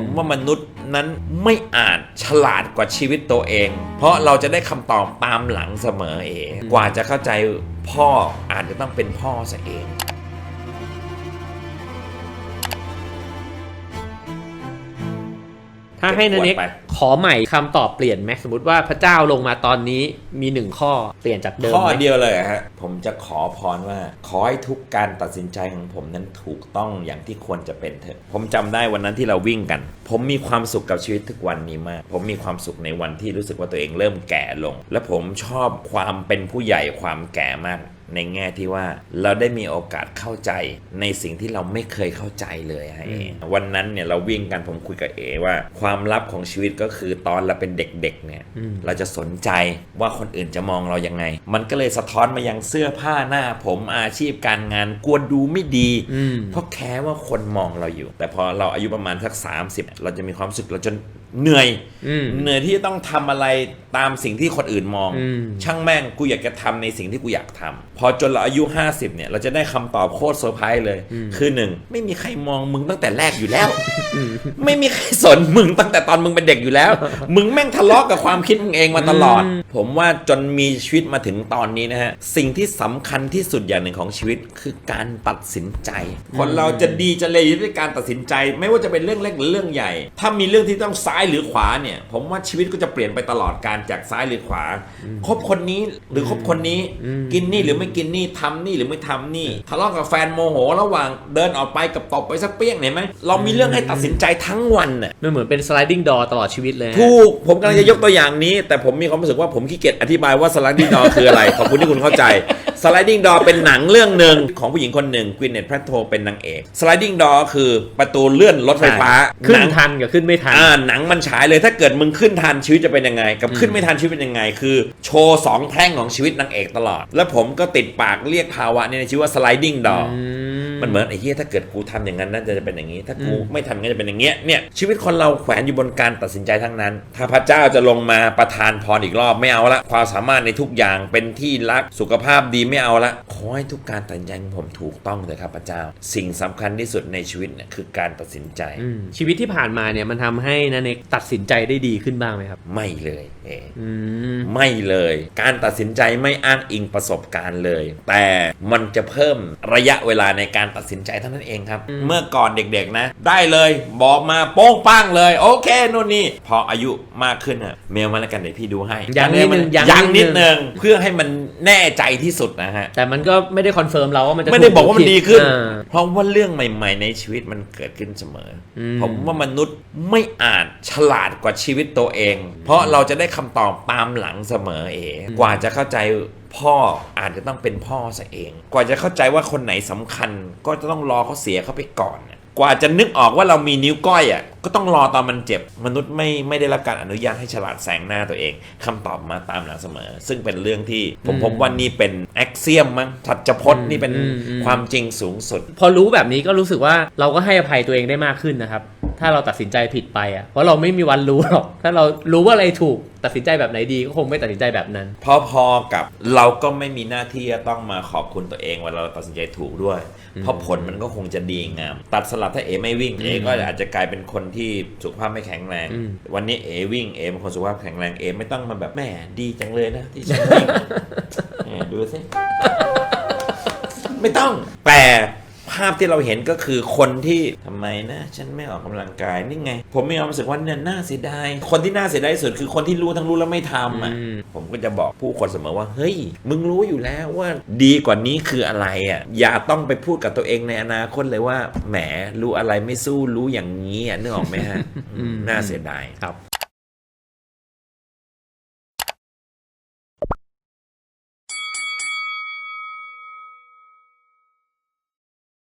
ผมว่ามนุษย์นั้นไม่อาจฉลาดกว่าชีวิตตัวเอง เพราะเราจะได้คำตอบตามหลังเสมอเองกว่าจะเข้าใจพ่ออาจจะต้องเป็นพ่อซะเอง ถ้าให้นันเน็กไป ขอใหม่คำตอบเปลี่ยนไหมสมมติว่าพระเจ้าลงมาตอนนี้มีหนึ่งข้อเปลี่ยนจากเดิมข้อเดียวเลยฮะผมจะขอพรว่า ขอให้ทุกการตัดสินใจของผมนั้นถูกต้องอย่างที่ควรจะเป็นเถอะ ผมจำได้วันนั้นที่เราวิ่งกัน ผมมีความสุขกับชีวิตทุกวันนี้มาก ผมมีความสุขในวันที่รู้สึกว่าตัวเองเริ่มแก่ลง และผมชอบความเป็นผู้ใหญ่ความแก่มากในแง่ที่ว่าเราได้มีโอกาสเข้าใจในสิ่งที่เราไม่เคยเข้าใจเลยฮะเอวันนั้นเนี่ยเราวิ่งกันผมคุยกับเอว่า ความลับของชีวิตก็คือตอนเราเป็นเด็กๆเนี่ยเราจะสนใจว่าคนอื่นจะมองเรายังไง มันก็เลยสะท้อนมายังเสื้อผ้าหน้าผมอาชีพการงานกลัวดูไม่ดีอืมเพราะแค่ว่าคนมองเราอยู่ แต่พอเราอายุประมาณสัก 30 เราจะมีความรู้สึกเราจน เหนื่อยอืม เหนื่อยที่จะต้องทำอะไรตามสิ่งที่คนอื่นมอง อืม ช่างแม่งกูอยากจะทำในสิ่งที่กูอยากทำพอจนเราอายุ 50 เนี่ย เราจะได้คำตอบโคตรเซอร์ไพรส์เลย คือหนึ่งไม่มีใครมองมึงตั้งแต่แรกอยู่แล้ว ไม่มีใครสนมึงตั้งแต่ตอนมึงเป็นเด็กอยู่แล้ว มึงแม่งทะเลาะกับความคิดมึงเองมาตลอด ผมว่าจนมีชีวิตมาถึงตอนนี้นะฮะ สิ่งที่สำคัญที่สุดอย่างหนึ่งของชีวิตคือการตัดสินใจ คนเราจะดีจะเลวอยู่ที่การตัดสินใจ ไม่ว่าจะเป็นเรื่องเล็กหรือเรื่องใหญ่ ถ้ามีเรื่องที่ต้องซ้ายหรือขวาเนี่ย ผมว่าชีวิตก็จะเปลี่ยนไปตลอดการจากซ้ายหรือขวา คบคนนี้หรือคบคนนี้ กินนี่หรือไม่กินนี่ทำนี่หรือไม่ทำนี่ทะเลาะกับแฟนโมโห ระหว่างเดินออกไปกับตบไปสักเปี้ยงเห็นไหมเรามีเรื่องให้ตัดสินใจทั้งวันน่ะมันเหมือนเป็น sliding door ตลอดชีวิตเลยฮะถูกผมกำลังจะยกตัวอย่างนี้ แต่ผมมีความรู้สึกว่าผมขี้เกียจอธิบายว่า sliding door คืออะไรขอบคุณที่คุณเข้าใจ sliding door เป็นหนังเรื่องหนึ่งของผู้หญิงคนหนึ่งกวินเนตแพทโทเป็นนางเอก sliding door คือประตูเลื่อนรถไฟฟ้าขึ้หนนังทันกับขึ้นไม่ทันอ่าหนังมันฉายเลยถ้าเกิดมึงขึ้นทันชีวิตจะเป็นยังไง กับขึ้นไม่ทันชีวิตเป็นยังไง คือโชว์สองแพร่งของชีวิตนางเอกตลอด แล้วผมก็ติดปากเรียกภาวะนี้ในชีวิตว่า sliding door มั นเหมือนไอ้เหี้ยถ้าเกิดกูทำอย่างนั้นน่าจะเป็นอย่างนี้ ถ้ากูไม่ทำอย่างนั้นจะเป็นอย่างเงี้ยเนี่ยชีวิตคนเราแขวนอยู่บนการตัดสินใจทั้งนั้น ถ้าพระเจ้าจะลงมาประทานพรอีกรอบไม่เอาละความสามารถในทุกอย่างเป็นที่รักสุขภาพดีไม่เอาละขอให้ทุกการตัดสินใจของผมถูกต้องเลยครับพระเจ้า สิ่งสำคัญที่สุดในชีวิตเนี่ยคือการตัดสินใจอืมชีวิตที่ผ่านมาเนี่ยมันทำให้นันเน็กตัดสินใจได้ดีขึ้นบ้างไหมครับ ไม่เลยเออืมไม่เลย การตัดสินใจไม่อ้างอิงประสบการณ์เลย แต่มันจะเพิ่มระยะเวลาในการตัดสินใจเท่านั้นเองครับ เมื่อก่อนเด็กๆนะ ได้เลยบอกมาโป้งป้างเลย โอเคนู่นนี่ พออายุมากขึ้นอะเมลมาแล้วกันเดี๋ยวพี่ดูให้ยังนิดนึงยังยังนินิดดนึนึงงเพื่อให้มันแน่ใจที่สุดนะฮะ แต่มันก็ไม่ได้คอนเฟิร์มเราว่ามันจะไม่ได้บอกว่ามันถูดีขึ้นอ่าเพราะว่าเรื่องใหม่ ๆ ในชีวิตมันเกิดขึ้นเสมออมผมว่ามนุษย์ไม่อาจฉลาดกว่าชีวิตตัวเอง เพราะเราจะได้คำตอบตามหลังเสมอเองกว่าจะเข้าใจ พ่ออาจจะต้องเป็นพ่อซะเอง กว่าจะเข้าใจว่าคนไหนสำคัญ ก็จะต้องรอเขาเสียเขาไปก่อนน่ะกว่าจะนึกออกว่าเรามีนิ้วก้อยอะก็ต้องรอตอนมันเจ็บ มนุษย์ไม่ไม่ได้รับการอนุญาตให้ฉลาดแสงหน้าตัวเองคำตอบมาตามหลังเสมอ ซึ่งเป็นเรื่องที่ผมพบว่านี่เป็นแอคเซียมมั้งทัจพจน์นี่เป็นอืมอืมความจริงสูงสุด พอรู้แบบนี้ก็รู้สึกว่าเราก็ให้อภัยตัวเองได้มากขึ้นนะครับ ถ้าเราตัดสินใจผิดไปอะเพราะเราไม่มีวันรู้หรอกถ้าเรารู้ว่าอะไรถูกตัดสินใจแบบไหนดีก็คงไม่ตัดสินใจแบบนั้น พอๆกับเราก็ไม่มีหน้าที่จะต้องมาขอบคุณตัวเองว่าเราตัดสินใจถูกด้วย เพราะผลมันก็คงจะดีงาม ตัดสลับถ้าเอไม่วิ่งเอก็อาจจะกลายเป็นคนที่สุขภาพไม่แข็งแรงอืมวันนี้เอวิ่งเอเป็นคนสุขภาพแข็งแรงเอไม่ต้องมาแบบแหม่ดีจังเลยนะที่ฉันวิ่งแหมดูสิไม่ต้องแต่ ภาพที่เราเห็นก็คือคนที่ทำไมนะ ฉันไม่ออกกำลังกายนี่ไง ผมมีความรู้สึกว่าเนี่ยน่าเสียดายคนที่น่าเสียดายที่สุดคือคนที่รู้ทั้งรู้แล้วไม่ทำอะอืมผมก็จะบอกผู้คนเสมอว่าเฮ้ย มึงรู้อยู่แล้วว่าดีกว่านี้คืออะไรอะอย่าต้องไปพูดกับตัวเองในอนาคตเลยว่าแหมรู้อะไรไม่สู้รู้อย่างนี้อะนึกออกไหมฮะอืมน่าเสียดายครับ